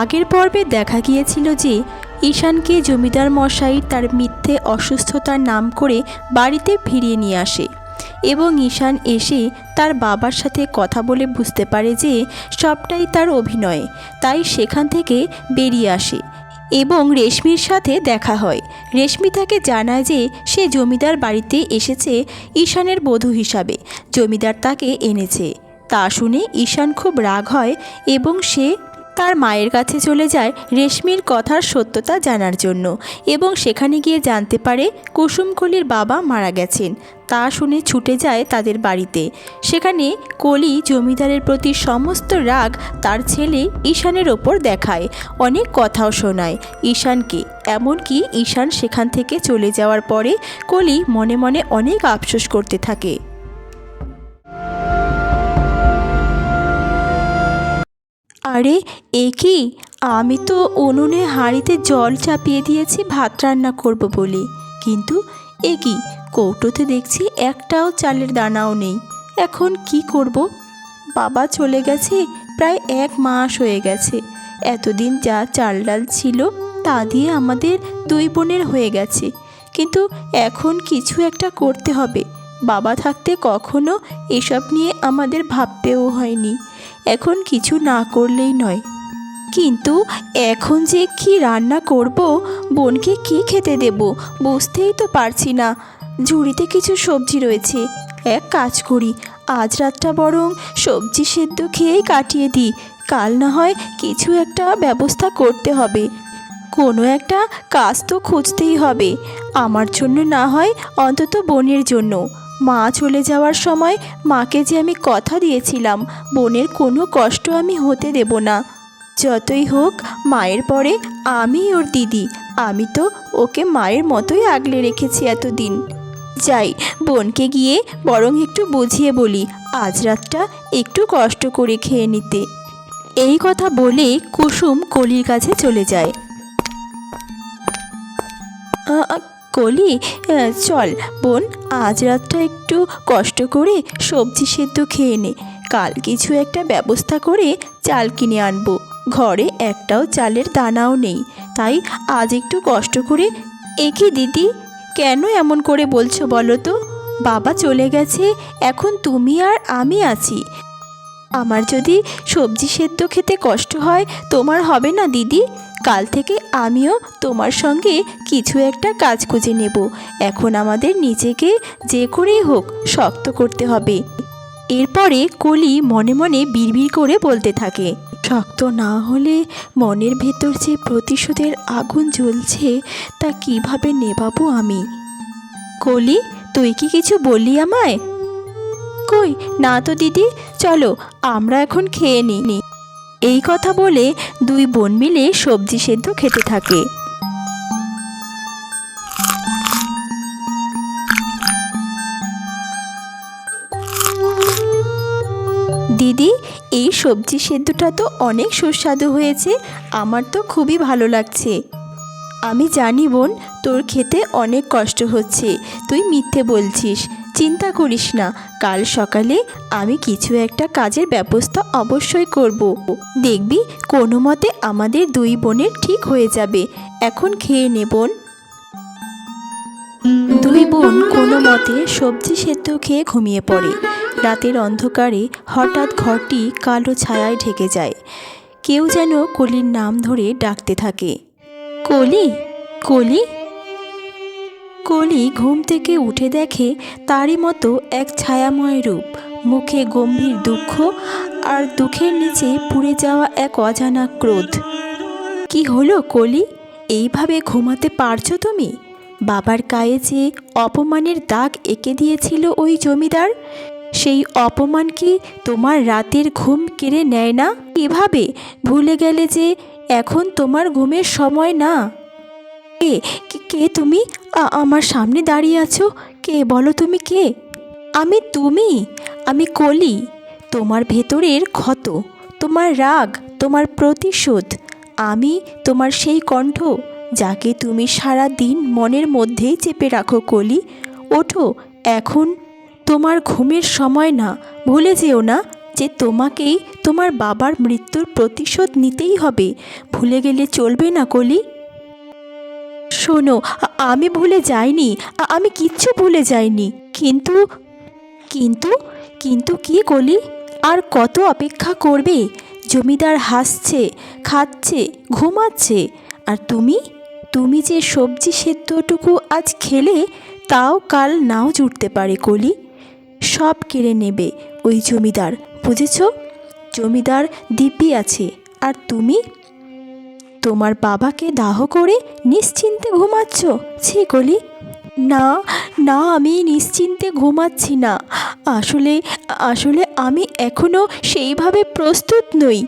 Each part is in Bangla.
আগের পর্বে দেখা গিয়েছিল যে ঈশানকে জমিদার মশাই তার মিথ্যে অসুস্থতার নাম করে বাড়িতে ফিরিয়ে নিয়ে আসে এবং ঈশান এসে তার বাবার সাথে কথা বলে বুঝতে পারে যে সবটাই তার অভিনয়, তাই সেখান থেকে বেরিয়ে আসে এবং রেশমির সাথে দেখা হয়। রেশমি তাকে জানায় যে সে জমিদার বাড়িতে এসেছে ঈশানের বধূ হিসাবে, জমিদার তাকে এনেছে। তা শুনে ঈশান খুব রাগ হয় এবং সে তার মায়ের কাছে চলে যায় রেশমির কথার সত্যতা জানার জন্য এবং সেখানে গিয়ে জানতে পারে কুসুমকলির বাবা মারা গেছেন। তা শুনে ছুটে যায় তাদের বাড়িতে। সেখানে কলি জমিদারের প্রতি সমস্ত রাগ তার ছেলে ঈশানের ওপর দেখায়। অনেক কথাও শোনায়। ঈশানকে এমনকি ঈশান সেখান থেকে চলে যাওয়ার পরে কলি মনে মনে অনেক আফসোস করতে থাকে। আরে, এ কি? আমি তো উনুনে হাঁড়িতে জল চাপিয়ে দিয়েছি, ভাত রান্না করব বলে। কিন্তু এ কি? কৌটোতে দেখছি একটাও চালের দানাও নেই। এখন কি করব? বাবা চলে গেছে, প্রায় এক মাস হয়ে গেছে। এতদিন যা চাল ডাল ছিল, তা দিয়ে আমাদের দুই বোনের হয়ে গেছে। কিন্তু এখন কিছু একটা করতে হবে। বাবা থাকতে কখনো এসব নিয়ে আমাদের ভাবতেও হয়নি। এখন কিছু না করলেই নয়। কিন্তু এখন যে কি রান্না করব, বোনকে কি খেতে দেব, বুঝতেই তো পারছি না। ঝুড়িতে কিছু সবজি রয়েছে। এক কাজ করি, আজ রাতটা বরং সবজি সেদ্ধ খেয়েই কাটিয়ে দিই। কাল না হয় কিছু একটা ব্যবস্থা করতে হবে। কোনো একটা কাজ তো খুঁজতেই হবে। আমার জন্য না হয় অন্তত বোনের জন্য। মা চলে যাওয়ার সময় মাকে যে আমি কথা দিয়েছিলাম, বোনের কোনো কষ্ট আমি হতে দেব না। যতই হোক, মায়ের পরে আমি ওর দিদি, আমি তো ওকে মায়ের মতোই আগলে রেখেছি এতদিন। যাই, বোনকে গিয়ে বরং একটু বুঝিয়ে বলি, আজ রাতটা একটু কষ্ট করে খেয়ে নিতে। এই কথা বলে কুসুম কলির কাছে চলে যায়। আ, চল বোন আজ রাতটা একটু কষ্ট করে সবজি সেদ্ধ খেয়ে নে। কাল কিছু একটা ব্যবস্থা করে চাল কিনে আনব। ঘরে একটাও চালের দানাও নেই। তাই আজ একটু কষ্ট করে একই দিদি। কেন এমন করে বলছো বলো তো? বাবা চলে গেছে এখন তুমি আর আমি আছি। আমার যদি সবজি সেদ্ধ খেতে কষ্ট হয় তোমার হবে না দিদি? কাল থেকে আমিও তোমার সঙ্গে কিছু একটা কাজ খুঁজে নেব। এখন আমাদের নিজেকে যে করেই হোক শক্ত করতে হবে। এরপরে কলি মনে মনে বিড়বিড় করে বলতে থাকে, শক্ত না হলে মনের ভেতর যে প্রতিশোধের আগুন জ্বলছে, তা কীভাবে নেবাবো আমি? কলি, তুই কি কিছু বললি আমায়? কই, না তো দিদি, চলো আমরা এখন খেয়ে নিই এই কথা বলে দুই বোন মিলে সবজি সেদ্ধ খেতে থাকে। দিদি, এই সবজি সেদ্ধটা তো অনেক সুস্বাদু হয়েছে। আমার তো খুবই ভালো লাগছে। আমি জানি বোন তোর খেতে অনেক কষ্ট হচ্ছে, তুই মিথ্যে বলছিস। চিন্তা করিস না, কাল সকালে আমি কিছু একটা কাজের ব্যবস্থা অবশ্যই করব। দেখবি, কোনো মতে আমাদের দুই বোনের ঠিক হয়ে যাবে। এখন খেয়ে নে, বোন। দুই বোন কোনো মতে সবজি সেদ্ধ খেয়ে ঘুমিয়ে পড়ে। রাতের অন্ধকারে হঠাৎ ঘরটি কালো ছায়ায় ঢেকে যায়। কেউ যেন কলির নাম ধরে ডাকতে থাকে। কলি? কলি? কলি ঘুম থেকে উঠে দেখে তারই মতো এক ছায়াময় রূপ। মুখে গম্ভীর দুঃখ আর দুঃখের নিচে পুড়ে যাওয়া এক অজানা ক্রোধ। কি হলো কলি? এইভাবে ঘুমাতে পারছ তুমি? বাবার গায়ে যে অপমানের দাগ এঁকে দিয়েছিল ওই জমিদার, সেই অপমান কি তোমার রাতের ঘুম কেড়ে নেয় না? এভাবে ভুলে গেলে যে এখন তোমার ঘুমের সময় না? কে? কে- তুমি? আমার সামনে দাঁড়িয়ে আছো? কে বলো তুমি কে? আমি তুমি। আমি কলি। তোমার ভেতরের ক্ষত, তোমার রাগ, তোমার প্রতিশোধ। আমি তোমার সেই কণ্ঠ, যাকে তুমি সারা দিন মনের মধ্যেই চেপে রাখো কলি। ওঠো, এখন তোমার ঘুমের সময় না। ভুলে যেও না যে তোমাকেই তোমার বাবার মৃত্যুর প্রতিশোধ নিতেই হবে। ভুলে গেলে চলবে না কলি। শোনো, আমি ভুলে যাইনি, আমি কিচ্ছু ভুলে যাইনি। কিন্তু কিন্তু কিন্তু কি কলি? আর কত অপেক্ষা করবে? জমিদার হাসছে, খাচ্ছে, ঘুমাচ্ছে। আর তুমি? তুমি যে সবজি সেদ্ধটুকু আজ খেলে, তাও কাল নাও জুটতে পারে কলি। সব কেড়ে নেবে ওই জমিদার, বুঝেছ? জমিদার দিব্যি আছে, আর তুমি? তোমার বাবাকে দাহ করে নিশ্চিন্তে ঘুমাচ্ছ? ছি কলি। না না, আমি নিশ্চিন্তে ঘুমাচ্ছি না। আসলে আসলে আমি এখনও সেইভাবে প্রস্তুত নই।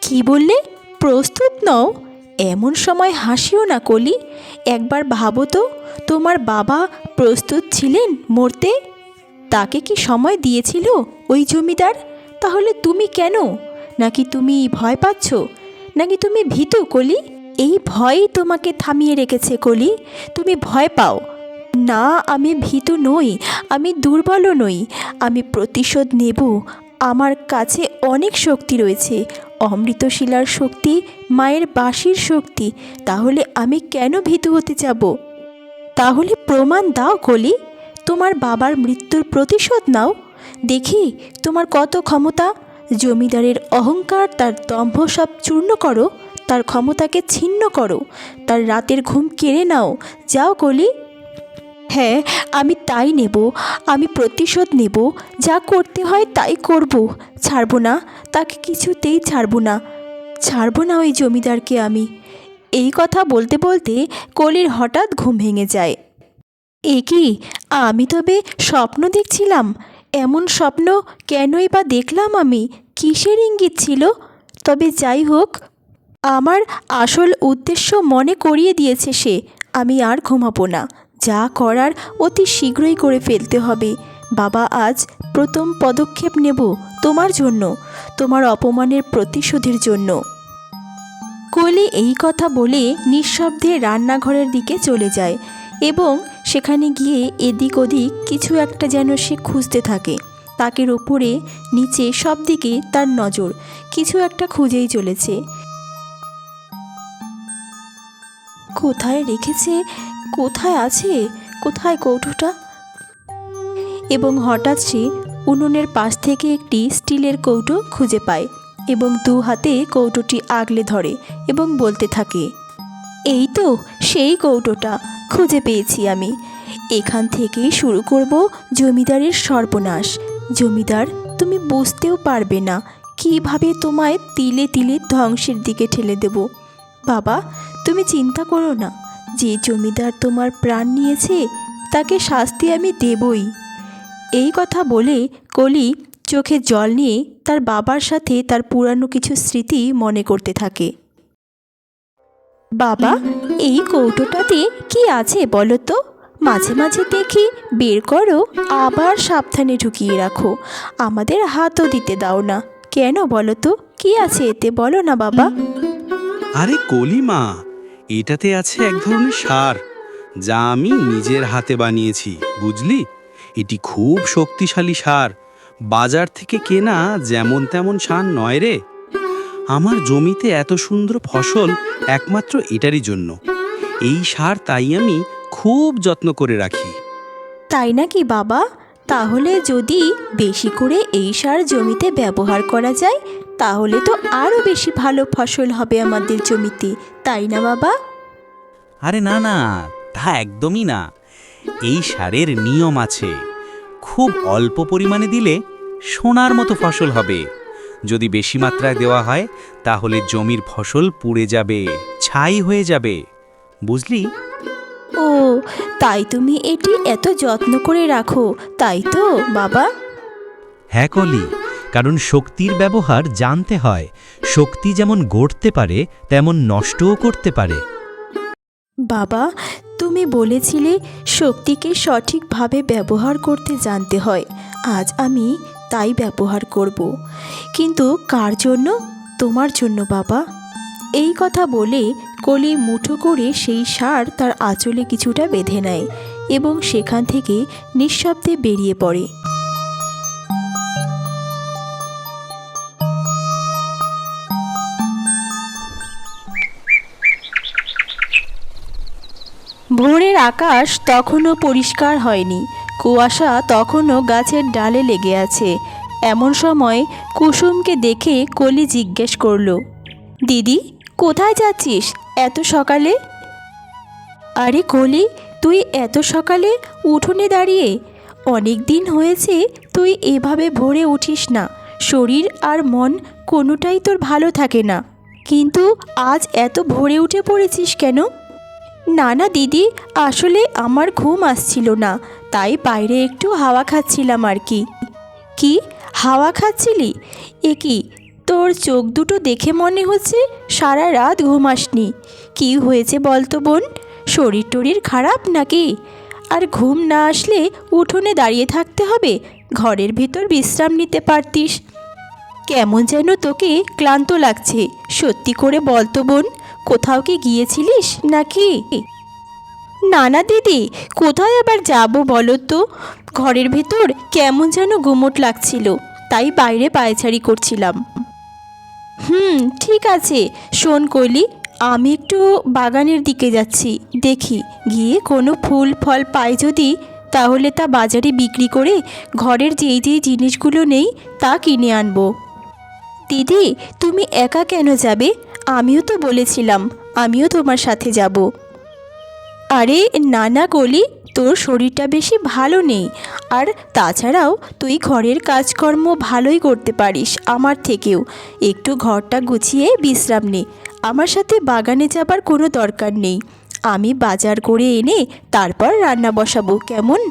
কি বললে? প্রস্তুত নও? এমন সময় হাসিও না কলি। একবার ভাবো তো, তোমার বাবা প্রস্তুত ছিলেন মরতে? তাকে কি সময় দিয়েছিল ওই জমিদার? তাহলে তুমি কেন? নাকি তুমি ভয় পাচ্ছ? নাকি তুমি ভীতু কলি? এই ভয়ই তোমাকে থামিয়ে রেখেছে কলি। তুমি ভয় পাও। না, আমি ভীতু নই, আমি দুর্বলও নই। আমি প্রতিশোধ নেব। আমার কাছে অনেক শক্তি রয়েছে। অমৃতশিলার শক্তি, মায়ের বাঁশির শক্তি। তাহলে আমি কেন ভীতু হতে যাব? তাহলে প্রমাণ দাও কলি। তোমার বাবার মৃত্যুর প্রতিশোধ নাও। দেখি তোমার কত ক্ষমতা। জমিদারের অহংকার তার দম্ভ সব চূর্ণ করো, তার ক্ষমতাকে ছিন্ন করো, তার রাতের ঘুম কেড়ে নাও, যাও কলি। হ্যাঁ আমি তাই নেব, আমি প্রতিশোধ নেব, যা করতে হয় তাই করব, ছাড়বো না, তাকে কিছুতেই ছাড়বো না ছাড়বো না ওই জমিদারকে আমি। এই কথা বলতে বলতে কলির হঠাৎ ঘুম ভেঙে যায়। এ কি, আমি তবে স্বপ্ন দেখছিলাম এমন স্বপ্ন কেনই বা দেখলাম আমি? কিসের ইঙ্গিত ছিল? তবে যাই হোক, আমার আসল উদ্দেশ্য মনে করিয়ে দিয়েছে সে। আমি আর ঘুমাবো না। যা করার অতি শীঘ্রই করে ফেলতে হবে। বাবা, আজ প্রথম পদক্ষেপ নেব তোমার জন্য, তোমার অপমানের প্রতিশোধের জন্য। কলি এই কথা বলে নিঃশব্দে রান্নাঘরের দিকে চলে যায় এবং সেখানে গিয়ে এদিক ওদিক কিছু একটা যেন সে খুঁজতে থাকে। তাকের ওপরে নিচে সব দিকে তার নজর, কিছু একটা খুঁজেই চলেছে। কোথায় রেখেছে? কোথায় আছে? কোথায় কৌটোটা? এবং হঠাৎ সে উনুনের পাশ থেকে একটি স্টিলের কৌটো খুঁজে পায় এবং দু হাতে কৌটোটি আগলে ধরে এবং বলতে থাকে, এই তো, সেই কৌটোটা। খুঁজে পেয়েছি আমি। এখান থেকেই শুরু করব জমিদারের সর্বনাশ। জমিদার, তুমি বুঝতেও পারবে না কীভাবে তোমায় তিলে তিলে ধ্বংসের দিকে ঠেলে দেব। বাবা, তুমি চিন্তা করো না। যে জমিদার তোমার প্রাণ নিয়েছে, তাকে শাস্তি আমি দেবই। এই কথা বলে কলি চোখে জল নিয়ে তার বাবার সাথে তার পুরানো কিছু স্মৃতি মনে করতে থাকে। বাবা, এই কৌটোটাতে কি আছে বলো তো? মাঝে মাঝে দেখি, বের করো, আবার সাবধানে ঢুকিয়ে রাখো। আমাদের হাতও দিতে দাও না। কেন বলো তো? কি আছে এতে বলো না বাবা। আরে কলিমা, এটাতে আছে এক ধরনের সার, যা আমি নিজের হাতে বানিয়েছি, বুঝলি? এটি খুব শক্তিশালী সার। বাজার থেকে কেনা যেমন তেমন সার নয় রে। আমার জমিতে এত সুন্দর ফসল একমাত্র এটারই জন্য। এই সার তাই আমি খুব যত্ন করে রাখি। তাই নাকি বাবা? তাহলে যদি বেশি করে এই সার জমিতে ব্যবহার করা যায় তাহলে তো আরও বেশি ভালো ফসল হবে আমাদের জমিতে তাই না বাবা? আরে না না তা একদমই না। এই সারের নিয়ম আছে খুব অল্প পরিমাণে দিলে সোনার মতো ফসল হবে। যদি বেশি মাত্রায় দেওয়া হয় তাহলে জমির ফসল পুড়ে যাবে ছাই হয়ে যাবে। বুঝলি? ও তাই তুমি এটি এত যত্ন করে রাখো তাই তো বাবা? হ্যাঁ কলি কারণ শক্তির ব্যবহার জানতে হয়। শক্তি যেমন গড়তে পারে তেমন নষ্টও করতে পারে। বাবা তুমি বলেছিলে শক্তিকে সঠিকভাবে ব্যবহার করতে জানতে হয়। আজ আমি তাই ব্যবহার করব। কিন্তু কার জন্য? তোমার জন্য, বাবা। এই কথা বলে কলি মুঠো করে সেই সার তার আঁচলে কিছুটা বেঁধে নেয় এবং সেখান থেকে নিঃশব্দে বেরিয়ে পড়ে। ভোরের আকাশ তখনও পরিষ্কার হয়নি। কুয়াশা তখনও গাছের ডালে লেগে আছে। এমন সময় কুসুমকে দেখে কলি জিজ্ঞেস করল, দিদি, কোথায় যাচ্ছিস এত সকালে? আরে কলি, তুই এত সকালে উঠোনে দাঁড়িয়ে, অনেক দিন হয়েছে তুই এভাবে ভোরে উঠিস না, শরীর আর মন কোনোটাই তোর ভালো থাকে না। কিন্তু আজ এত ভোরে উঠে পড়েছিস কেন? না না, দিদি, আসলে আমার ঘুম আসছিল না, তাই বাইরে একটু হাওয়া খাচ্ছিলাম আর কি। কি? হাওয়া খাচ্ছিলি? এ কি, তোর চোখ দুটো দেখে মনে হচ্ছে সারা রাত ঘুমাসনি কি হয়েছে বলতো বোন, শরীর টরীর খারাপ নাকি? আর ঘুম না আসলে উঠোনে দাঁড়িয়ে থাকতে হবে, ঘরের ভিতর বিশ্রাম নিতে পারতিস। কেমন যেন তোকে ক্লান্ত লাগছে, সত্যি করে বলতো বোন কোথাও কি গিয়েছিলিস নাকি? না না দিদি, কোথায় আবার যাব বলো তো? ঘরের ভেতর কেমন যেন গুমট লাগছিল, তাই বাইরে পায়চারি করছিলাম। হুম, ঠিক আছে, শোন কইলি আমি একটু বাগানের দিকে যাচ্ছি, দেখি, গিয়ে কোনো ফুল, ফল পাই যদি, তাহলে তা বাজারে বিক্রি করে ঘরের যেই যেই জিনিসগুলো নেই তা কিনে আনব। দিদি, তুমি একা কেন যাবে? আমিও তো বলেছিলাম, আমিও তোমার সাথে যাব। আরে, না না, গলি, তোর শরীরটা বেশি ভালো নেই। আর তাছাড়াও, তুই ঘরের কাজকর্ম ভালোই করতে পারিস, আমার থেকেও। একটু ঘরটা গুছিয়ে বিশ্রাম নে। আমার সাথে বাগানে যাবার কোনো দরকার নেই। আমি বাজার করে এনে তারপর রান্না বসাবো, কেমন?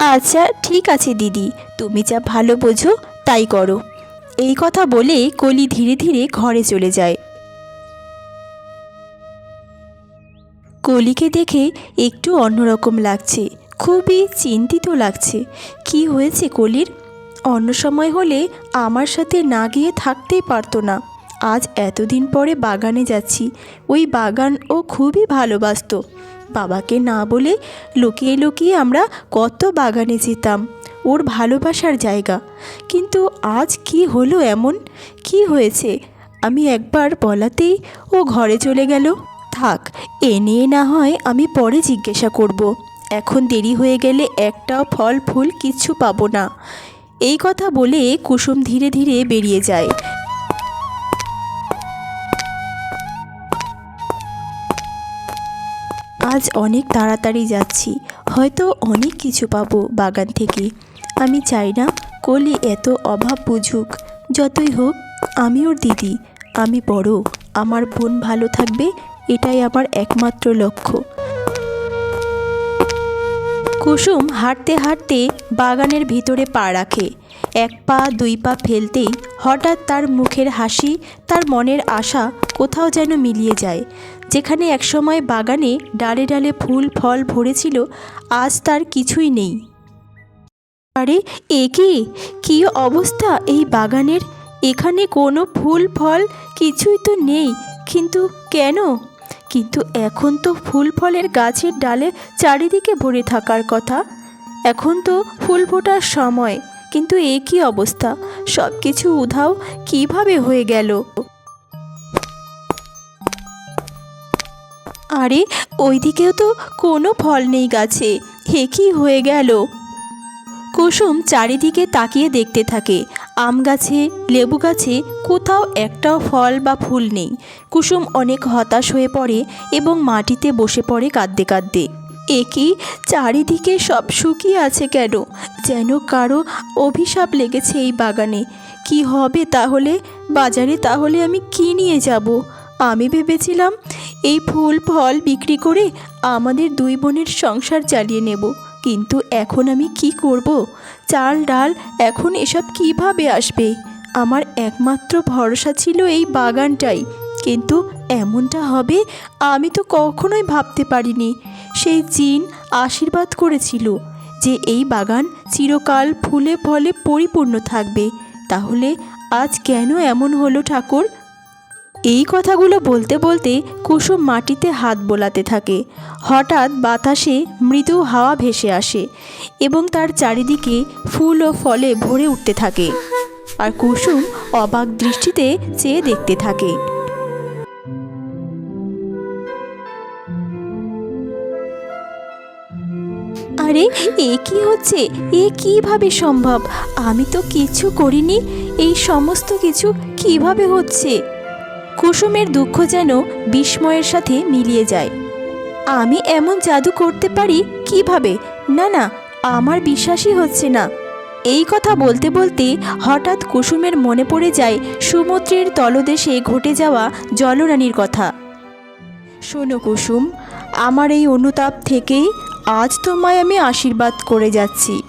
আচ্ছা ঠিক আছে, দিদি। তুমি যা ভালো বোঝো, তাই করো। এই কথা বলে কলি ধীরে ধীরে ঘরে চলে যায়। কলিকে দেখে একটু অন্যরকম লাগছে, খুবই চিন্তিত লাগছে। কি হয়েছে কলির? অন্য সময় হলে আমার সাথে না গিয়ে থাকতেই পারতো না। আজ এতদিন পরে বাগানে যাচ্ছি, ওই বাগান ও খুবই ভালোবাসতো। বাবাকে না বলে লুকিয়ে লুকিয়ে আমরা কত বাগানে যেতাম, ওর ভালোবাসার জায়গা। কিন্তু আজ কি হলো এমন? কি হয়েছে? আমি একবার বলাতেই ও ঘরে চলে গেল। থাক, এ নিয়ে না হয় আমি পরে জিজ্ঞাসা করব। এখন দেরি হয়ে গেলে একটা ফল, ফুল কিচ্ছু পাবো না। এই কথা বলে কুসুম ধীরে ধীরে বেরিয়ে যায়। আজ অনেক তাড়াতাড়ি যাচ্ছি। হয়তো অনেক কিছু পাবো বাগান থেকে। আমি চাই না কলি এত অভাব বুঝুক। যতই হোক, আমি ওর দিদি। আমি বড়। আমার বোন ভালো থাকবে এটাই আমার একমাত্র লক্ষ্য। কুসুম হাঁটতে হাঁটতে বাগানের ভিতরে পা রাখে। এক পা, দুই পা ফেলতেই হঠাৎ তার মুখের হাসি, তার মনের আশা কোথাও যেন মিলিয়ে যায়। যেখানে একসময় বাগানে ডালে ডালে ফুল, ফল ভরেছিল, আজ তার কিছুই নেই। আরে, এ কি? কী অবস্থা এই বাগানের? এখানে কোনো ফুল, ফল কিছুই তো নেই, কিন্তু কেন? কিন্তু এখন তো ফুল ফলের গাছের ডালে চারিদিকে ভরে থাকার কথা। এখন তো ফুল ফোটার সময়, কিন্তু এ কী অবস্থা? সব কিছু উধাও কীভাবে হয়ে গেল? আরে, ওইদিকেও তো কোনো ফল নেই গাছে হে কি হয়ে গেল? কুসুম চারিদিকে তাকিয়ে দেখতে থাকে। আম গাছে, লেবু গাছে কোথাও একটাও ফল বা ফুল নেই। কুসুম অনেক হতাশ হয়ে পড়ে এবং মাটিতে বসে পড়ে কাঁদতে কাঁদতে। এ কি চারিদিকে সব শুকিয়ে আছে কেন? যেন কারও অভিশাপ লেগেছে এই বাগানে। কি হবে তাহলে? বাজারে তাহলে আমি কি নিয়ে যাব? আমি ভেবেছিলাম, এই ফুল, ফল বিক্রি করে আমাদের দুই বোনের সংসার চালিয়ে নেব। কিন্তু এখন আমি কি করব? চাল, ডাল, এখন এসব কীভাবে আসবে? আমার একমাত্র ভরসা ছিল এই বাগানটাই। কিন্তু এমনটা হবে, আমি তো কখনোই ভাবতে পারিনি। সেই জিন আশীর্বাদ করেছিল যে এই বাগান চিরকাল ফুলে ফলে পরিপূর্ণ থাকবে। তাহলে আজ কেন এমন হলো ঠাকুর? এই কথাগুলো বলতে বলতে কুসুম মাটিতে হাত বোলাতে থাকে। হঠাৎ বাতাসে মৃদু হাওয়া ভেসে আসে এবং তার চারিদিকে ফুল ও ফলে ভরে উঠতে থাকে। আর কুসুম অবাক দৃষ্টিতে চেয়ে দেখতে থাকে। আরে, এ কি হচ্ছে? এ কীভাবে সম্ভব? আমি তো কিছু করিনি। এই সমস্ত কিছু কীভাবে হচ্ছে? কুসুমের দুঃখ যেন বিস্ময়ের সাথে মিলিয়ে যায়। আমি এমন জাদু করতে পারি কীভাবে? না না, আমার বিশ্বাসই হচ্ছে না। এই কথা বলতে বলতে হঠাৎ কুসুমের মনে পড়ে যায় সমুদ্রের তলদেশে ঘটে যাওয়া জলরানীর কথা। শোনো কুসুম, আমার এই অনুতাপ থেকেই আজ তোমায় আমি আশীর্বাদ করে যাচ্ছি।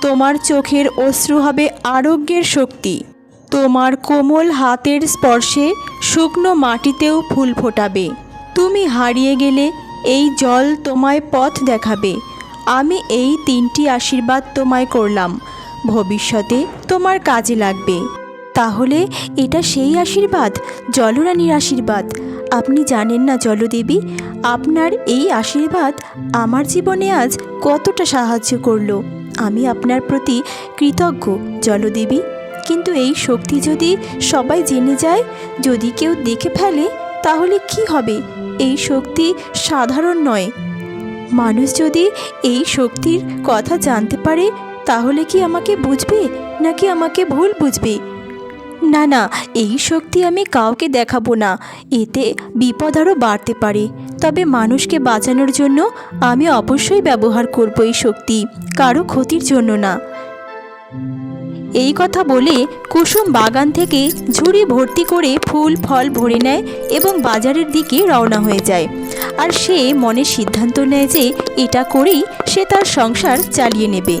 তোমার চোখের অশ্রু হবে আরোগ্যের শক্তি। তোমার কোমল হাতের স্পর্শে শুকনো মাটিতেও ফুল ফোটাবে। তুমি হারিয়ে গেলে এই জল তোমায় পথ দেখাবে। আমি এই তিনটি আশীর্বাদ তোমায় করলাম। ভবিষ্যতে তোমার কাজে লাগবে। তাহলে এটা সেই আশীর্বাদ, জলরানীর আশীর্বাদ। আপনি জানেন না জলদেবী, আপনার এই আশীর্বাদ আমার জীবনে আজ কতটা সাহায্য করল। আমি আপনার প্রতি কৃতজ্ঞ, জলদেবী। কিন্তু এই শক্তি যদি সবাই জেনে যায়, যদি কেউ দেখে ফেলে, তাহলে কি হবে? এই শক্তি সাধারণ নয়। মানুষ যদি এই শক্তির কথা জানতে পারে, তাহলে কি আমাকে বুঝবে, নাকি আমাকে ভুল বুঝবে? না না, এই শক্তি আমি কাউকে দেখাবো না। এতে বিপদ আরও বাড়তে পারে। তবে মানুষকে বাঁচানোর জন্য আমি অবশ্যই ব্যবহার করব এই শক্তি, কারও ক্ষতির জন্য না। এই কথা বলে কুসুম বাগান থেকে ঝুড়ি ভর্তি করে ফুল, ফল ভরে নেয় এবং বাজারের দিকে রওনা হয়ে যায়। আর সে মনে সিদ্ধান্ত নেয় যে এটা করেই সে তার সংসার চালিয়ে নেবে।